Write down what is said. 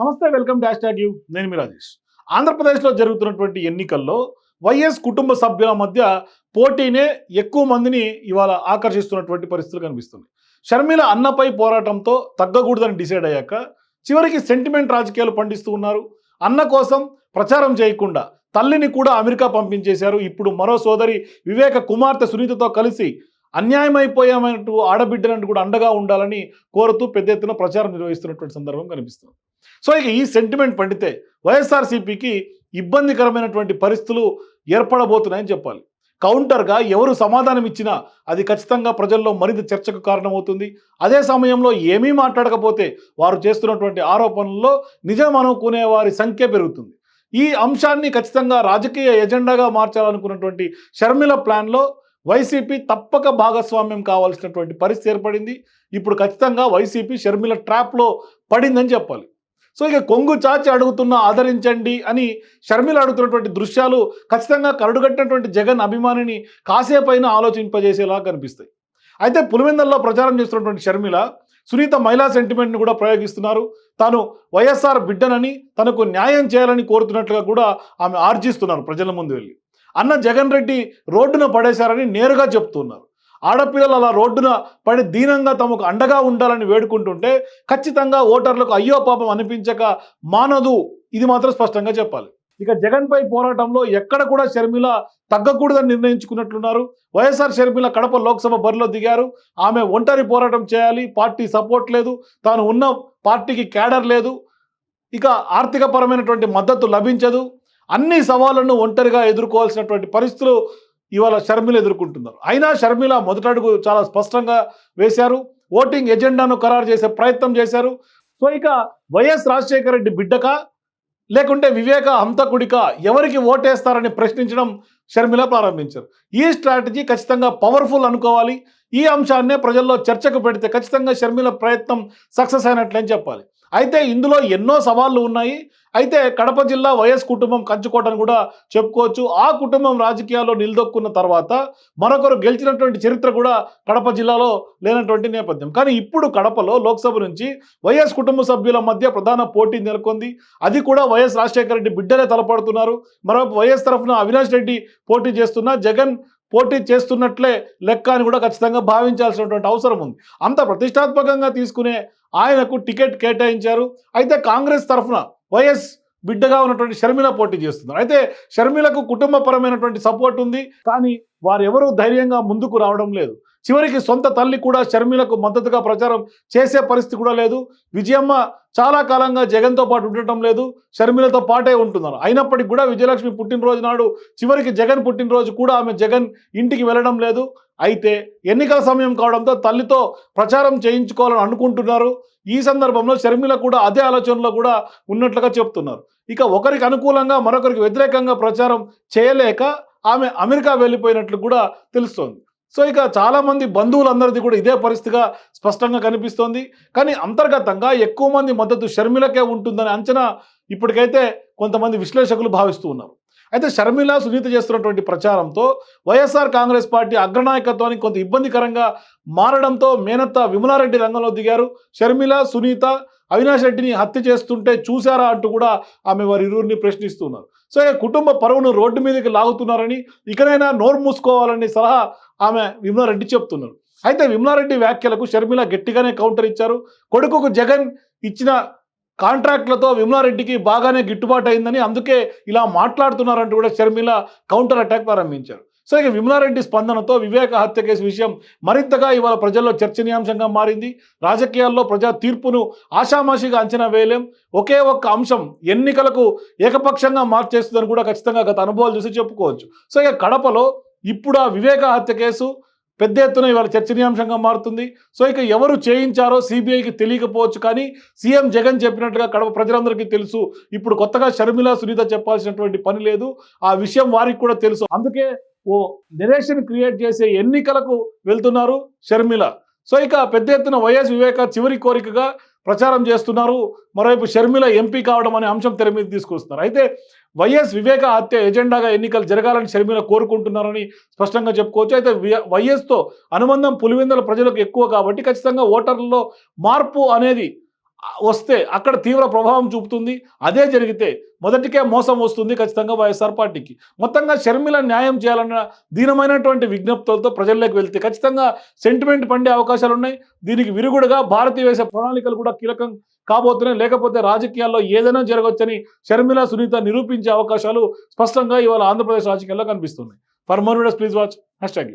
నమస్తే welcome dash tag you. నేను మీ రాజేష్. ఆంధ్రప్రదేశ్లో జరుగుతున్నటువంటి ఎన్నికల్లో వైఎస్ కుటుంబ సభ్యుల మధ్య పోటీనే ఎక్కువ మందిని ఇవాళ ఆకర్షిస్తున్నటువంటి పరిస్థితులు కనిపిస్తుంది షర్మిల అన్నపై పోరాటంతో తగ్గకూడదని డిసైడ్ అయ్యాక చివరికి సెంటిమెంట్ రాజకీయాలు పండిస్తూ ఉన్నారు. అన్న కోసం ప్రచారం చేయకుండా తల్లిని కూడా అమెరికా పంపించేశారు. ఇప్పుడు మరో సోదరి వివేక కుమార్తె సునీతతో కలిసి అన్యాయమైపోయామంటూ ఆడబిడ్డలంటూ కూడా అండగా ఉండాలని కోరుతూ పెద్ద ఎత్తున ప్రచారం నిర్వహిస్తున్నటువంటి సందర్భం కనిపిస్తుంది. సో ఇక ఈ సెంటిమెంట్ పండితే వైఎస్ఆర్సీపీకి ఇబ్బందికరమైనటువంటి పరిస్థితులు ఏర్పడబోతున్నాయని చెప్పాలి. కౌంటర్గా ఎవరు సమాధానం ఇచ్చినా అది ఖచ్చితంగా ప్రజల్లో మరింత చర్చకు కారణమవుతుంది. అదే సమయంలో ఏమీ మాట్లాడకపోతే వారు చేస్తున్నటువంటి ఆరోపణల్లో నిజం అనుకునే వారి సంఖ్య పెరుగుతుంది. ఈ అంశాన్ని ఖచ్చితంగా రాజకీయ ఎజెండాగా మార్చాలనుకున్నటువంటి షర్మిల ప్లాన్లో వైసీపీ తప్పక భాగస్వామ్యం కావాల్సినటువంటి పరిస్థితి ఏర్పడింది. ఇప్పుడు ఖచ్చితంగా వైసీపీ షర్మిల ట్రాప్లో పడిందని చెప్పాలి. సో ఇక కొంగు చాచి అడుగుతున్న ఆదరించండి అని షర్మిల అడుగుతున్నటువంటి దృశ్యాలు ఖచ్చితంగా కరడుగట్టినటువంటి జగన్ అభిమానిని కాసేపైన ఆలోచింపజేసేలా కనిపిస్తాయి. అయితే పులివెందల్లో ప్రచారం చేస్తున్నటువంటి షర్మిల సునీత మహిళా సెంటిమెంట్ని కూడా ప్రయోగిస్తున్నారు. తాను వైఎస్ఆర్ బిడ్డనని తనకు న్యాయం చేయాలని కోరుతున్నట్లుగా కూడా ఆమె ఆర్జిస్తున్నారు ప్రజల ముందు వెళ్ళి. అన్న జగన్ రెడ్డి రోడ్డున పడేశారని నేరుగా చెప్తున్నారు. ఆడపిల్లలు అలా రోడ్డున పడి దీనంగా తమకు అండగా ఉండాలని వేడుకుంటుంటే ఖచ్చితంగా ఓటర్లకు అయ్యో పాపం అనిపించక మానదు. ఇది మాత్రం స్పష్టంగా చెప్పాలి. ఇక జగన్పై పోరాటంలో ఎక్కడ కూడా షర్మిల తగ్గకూడదని నిర్ణయించుకున్నట్లున్నారు. వైఎస్ఆర్ షర్మిల కడప లోక్సభ బరిలో దిగారు. ఆమె ఒంటరి పోరాటం చేయాలి. పార్టీ సపోర్ట్ లేదు. తాను ఉన్న పార్టీకి క్యాడర్ లేదు. ఇక ఆర్థికపరమైనటువంటి మద్దతు లభించదు. అన్ని సవాళ్ళను ఒంటరిగా ఎదుర్కోవాల్సినటువంటి పరిస్థితులు ఇవాళ షర్మిల ఎదుర్కొంటున్నారు. అయినా షర్మిల మొదటి అడుగు చాలా స్పష్టంగా వేశారు. ఓటింగ్ ఎజెండాను ఖరారు చేసే ప్రయత్నం చేశారు. సో ఇక వైఎస్ రాజశేఖర రెడ్డి బిడ్డక లేకుంటే వివేక హంతకుడిక ఎవరికి ఓటేస్తారని ప్రశ్నించడం షర్మిల ప్రారంభించారు. ఈ స్ట్రాటజీ ఖచ్చితంగా పవర్ఫుల్ అనుకోవాలి. ఈ అంశాన్నే ప్రజల్లో చర్చకు పెడితే ఖచ్చితంగా షర్మిల ప్రయత్నం సక్సెస్ అయినట్లని చెప్పాలి. అయితే ఇందులో ఎన్నో సవాళ్ళు ఉన్నాయి. అయితే కడప జిల్లా వైఎస్ కుటుంబం కంచుకోటని కూడా చెప్పుకోవచ్చు. ఆ కుటుంబం రాజకీయాల్లో నిలదొక్కున్న తర్వాత మరొకరు గెలిచినటువంటి చరిత్ర కూడా కడప జిల్లాలో లేనటువంటి నేపథ్యం. కానీ ఇప్పుడు కడపలో లోక్సభ నుంచి వైఎస్ కుటుంబ సభ్యుల మధ్య ప్రధాన పోటీ నెలకొంది. అది కూడా వైఎస్ రాజశేఖర రెడ్డి బిడ్డలే తలపడుతున్నారు. మరొక వైఎస్ తరఫున అవినాష్ రెడ్డి పోటీ చేస్తున్న జగన్ పోటీ చేస్తున్నట్లే లెక్క అని కూడా ఖచ్చితంగా భావించాల్సినటువంటి అవసరం ఉంది. అంత ప్రతిష్టాత్మకంగా తీసుకునే ఆయనకు టికెట్ కేటాయించారు. అయితే కాంగ్రెస్ తరఫున వైఎస్ బిడ్డగా ఉన్నటువంటి షర్మిల పోటీ చేస్తున్నారు. అయితే షర్మిలకు కుటుంబపరమైనటువంటి సపోర్ట్ ఉంది. కానీ వారెవరూ ధైర్యంగా ముందుకు రావడం లేదు. చివరికి సొంత తల్లి కూడా షర్మిలకు మద్దతుగా ప్రచారం చేసే పరిస్థితి కూడా లేదు. విజయమ్మ చాలా కాలంగా జగన్తో పాటు ఉండటం లేదు. షర్మిలతో పాటే ఉంటున్నారు. అయినప్పటికీ కూడా విజయలక్ష్మి పుట్టినరోజు నాడు చివరికి జగన్ పుట్టినరోజు కూడా ఆమె జగన్ ఇంటికి వెళ్ళడం లేదు. అయితే ఎన్నికల సమయం కావడంతో తల్లితో ప్రచారం చేయించుకోవాలని అనుకుంటున్నారు. ఈ సందర్భంలో షర్మిల కూడా అదే ఆలోచనలో కూడా ఉన్నట్లుగా చెప్తున్నారు. ఇక ఒకరికి అనుకూలంగా మరొకరికి వ్యతిరేకంగా ప్రచారం చేయలేక ఆమె అమెరికా వెళ్ళిపోయినట్లు కూడా తెలుస్తోంది. సో ఇక చాలామంది బంధువులందరిది కూడా ఇదే పరిస్థితిగా స్పష్టంగా కనిపిస్తోంది. కానీ అంతర్గతంగా ఎక్కువ మంది మద్దతు షర్మిలకే ఉంటుందనే అంచనా ఇప్పటికైతే కొంతమంది విశ్లేషకులు భావిస్తూ ఉన్నారు. అయితే షర్మిల సునీత చేస్తున్నటువంటి ప్రచారంతో వైఎస్ఆర్ కాంగ్రెస్ పార్టీ అగ్రనాయకత్వానికి కొంత ఇబ్బందికరంగా మారడంతో మేనత్త విమలారెడ్డి రంగంలో దిగారు. షర్మిల సునీత అవినాష్ రెడ్డిని హత్య చేస్తుంటే చూశారా అంటూ కూడా ఆమె వారి ఇరువురిని ప్రశ్నిస్తున్నారు. సో కుటుంబ పరువును రోడ్డు మీదకి లాగుతున్నారని ఇకనైనా నోరు మూసుకోవాలని సలహా ఆమె విమలారెడ్డి చెప్తున్నారు. అయితే విమలారెడ్డి వ్యాఖ్యలకు షర్మిల గట్టిగానే కౌంటర్ ఇచ్చారు. కొడుకుకు జగన్ ఇచ్చిన కాంట్రాక్ట్లతో విమలారెడ్డికి బాగానే గిట్టుబాటు అయిందని అందుకే ఇలా మాట్లాడుతున్నారంటూ కూడా షర్మిల కౌంటర్ అటాక్ ప్రారంభించారు. సో ఇక విమలారెడ్డి స్పందనతో వివేక హత్య కేసు విషయం మరింతగా ఇవాళ ప్రజల్లో చర్చనీయాంశంగా మారింది. రాజకీయాల్లో ప్రజా తీర్పును ఆషామాషిగా అంచనా వేయలేం. ఒకే ఒక్క అంశం ఎన్నికలకు ఏకపక్షంగా మార్చేస్తుందని కూడా ఖచ్చితంగా గత అనుభవాలు చూసి చెప్పుకోవచ్చు. సో ఇక కడపలో ఇప్పుడు ఆ వివేక హత్య కేసు పెద్ద ఎత్తున ఇవాళ చర్చనీయాంశంగా మారుతుంది. సో ఇక ఎవరు చేయించారో సిబిఐకి తెలియకపోవచ్చు కానీ సీఎం జగన్ చెప్పినట్టుగా కడప ప్రజలందరికీ తెలుసు. ఇప్పుడు కొత్తగా షర్మిల సునీత చెప్పాల్సినటువంటి పని లేదు. ఆ విషయం వారికి కూడా తెలుసు. అందుకే ఓ నిరేషన్ క్రియేట్ చేసే ఎన్నికలకు వెళ్తున్నారు షర్మిల. సో ఇక పెద్ద ఎత్తున వైఎస్ వివేక చివరి కోరికగా ప్రచారం చేస్తున్నారు. మరోవైపు షర్మిల ఎంపీ కావడం అనే అంశం తెర మీద తీసుకొస్తున్నారు. అయితే వైఎస్ వివేక హత్య ఎజెండాగా ఎన్నికలు జరగాలని షర్మిల కోరుకుంటున్నారని స్పష్టంగా చెప్పుకోవచ్చు. అయితే వైఎస్తో అనుబంధం పులివెందుల ప్రజలకు ఎక్కువ కాబట్టి ఖచ్చితంగా ఓటర్లలో మార్పు అనేది వస్తే అక్కడ తీవ్ర ప్రభావం చూపుతుంది. అదే జరిగితే మొదటికే మోసం వస్తుంది ఖచ్చితంగా వైఎస్ఆర్ పార్టీకి. మొత్తంగా షర్మిల న్యాయం చేయాలన్న దీనమైనటువంటి విజ్ఞప్తులతో ప్రజల్లోకి వెళ్తే ఖచ్చితంగా సెంటిమెంట్ పండే అవకాశాలు ఉన్నాయి. దీనికి విరుగుడుగా భారతీయ ప్రణాళికలు కూడా కీలకం కాబోతున్నాయి. లేకపోతే రాజకీయాల్లో ఏదైనా జరగవచ్చని షర్మిల సునీత నిరూపించే అవకాశాలు స్పష్టంగా ఇవాళ ఆంధ్రప్రదేశ్ రాజకీయాల్లో కనిపిస్తున్నాయి. For more videos please watch. Hash tag